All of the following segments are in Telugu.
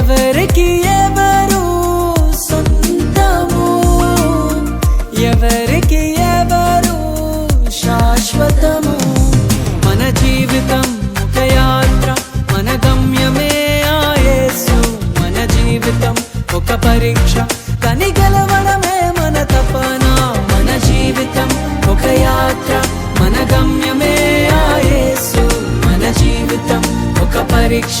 ఎవరికి ఎవరు సొంతము? ఎవరికి ఎవరు శాశ్వతము? మన జీవితం ఒక యాత్ర మన గమ్యమే ఆయేసు మన జీవితం ఒక పరీక్ష కని గెలవడమే మన తపన. మన జీవితం ఒక యాత్ర మన గమ్యమే ఆయేసు మన జీవితం ఒక పరీక్ష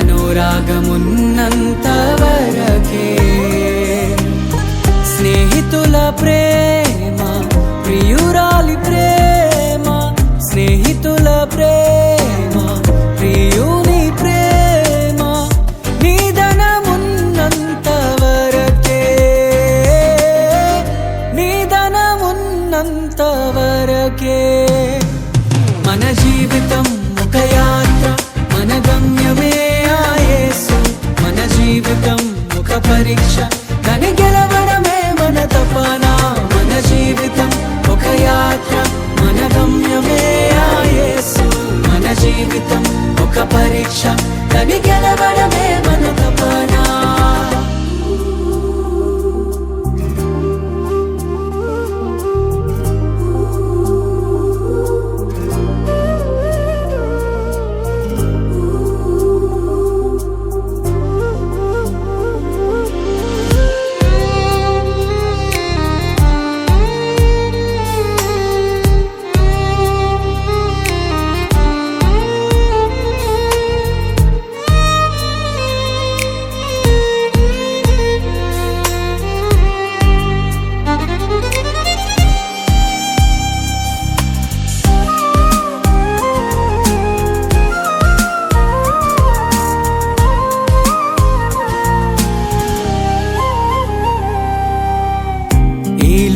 అనురాగమున్నంత వరకే స్నేహితుల ప్రేమ ప్రియురాలి ప్రేమ స్నేహితుల ప్రేమ ప్రియుని ప్రేమ నిధనమున్నంత వరకే నిధనమున్నంత వరకే మన జీవితం ఒక యాత్ర గమ్యమే ఆయేసు మన జీవితం ఒక పరీక్ష. కని గెలవడమే మన తపన. మన జీవితం ఒక యాత్ర. మన గమ్యమే ఆయేసు మన జీవితం ఒక పరీక్ష. కని గెలవడమే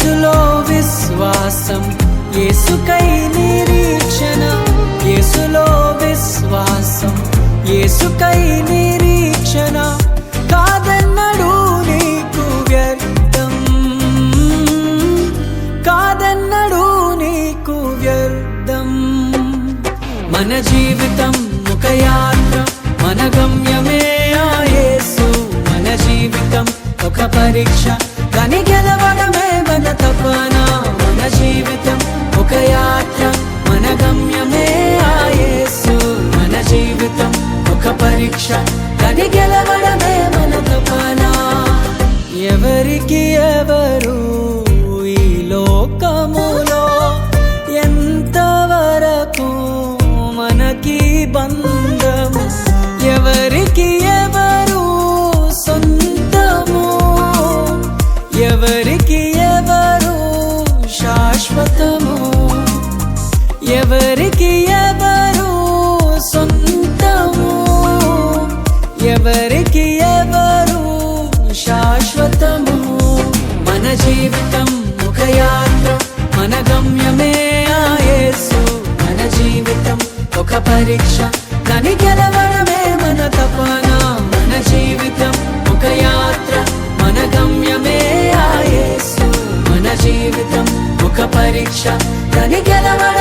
యేసులో విశ్వాసం. యేసుకై నిరీక్షణ యేసులో విశ్వాసం. యేసుకై నిరీక్షణ కాదన్నడు నీకు వ్యర్థం. కాదన్నడు నీకు వ్యర్థం. మన జీవితం ఒక యాత్ర మన గమ్యమే ఆయేసు మన జీవితం ఒక పరీక్ష కని గెలవడమే తపన మన జీవితం ఒక యాత్ర మన గమ్యమే ఆయేసు మన జీవితం ఒక పరీక్ష కని గెలవడమే మన తపన. ఎవరికి ఎవరు ఈ లోకములో ఎంతవరకు మనకి బంధము ఎవరికి ఎవరు సొంతము? ఎవరికి ఎవరు శాశ్వతము? మన జీవితం ఒక యాత్ర మన గమ్యమే ఆయేసు మన జీవితం ఒక పరీక్ష దాని గెలవడమే మన తపన. మన జీవితం ఒక యాత్ర మన గమ్యమే ఆయేసు మన జీవితం ఒక పరీక్ష దాని గెలవడం